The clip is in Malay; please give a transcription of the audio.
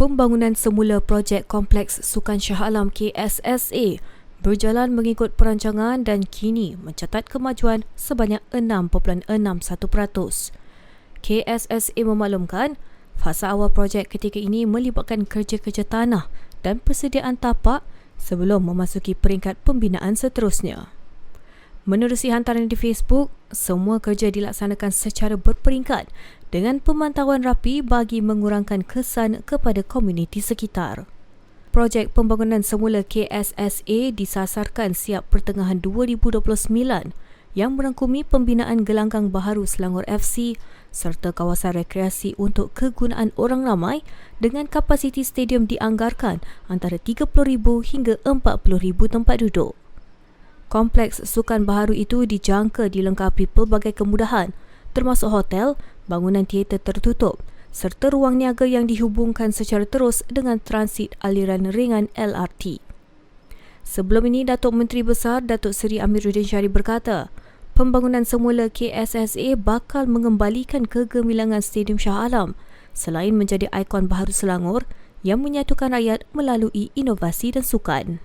Pembangunan semula projek Kompleks Sukan Shah Alam KSSA berjalan mengikut perancangan dan kini mencatat kemajuan sebanyak 6.61%. KSSA memaklumkan fasa awal projek ketika ini melibatkan kerja-kerja tanah dan persediaan tapak sebelum memasuki peringkat pembinaan seterusnya. Menerusi hantaran di Facebook, semua kerja dilaksanakan secara berperingkat dengan pemantauan rapi bagi mengurangkan kesan kepada komuniti sekitar. Projek pembangunan semula KSSA disasarkan siap pertengahan 2029 yang merangkumi pembinaan gelanggang baharu Selangor FC serta kawasan rekreasi untuk kegunaan orang ramai dengan kapasiti stadium dianggarkan antara 30,000 hingga 40,000 tempat duduk. Kompleks sukan baharu itu dijangka dilengkapi pelbagai kemudahan termasuk hotel, bangunan teater tertutup serta ruang niaga yang dihubungkan secara terus dengan transit aliran ringan LRT. Sebelum ini, Datuk Menteri Besar Datuk Seri Amiruddin Syarif berkata, pembangunan semula KSSA bakal mengembalikan kegemilangan Stadium Shah Alam selain menjadi ikon baharu Selangor yang menyatukan rakyat melalui inovasi dan sukan.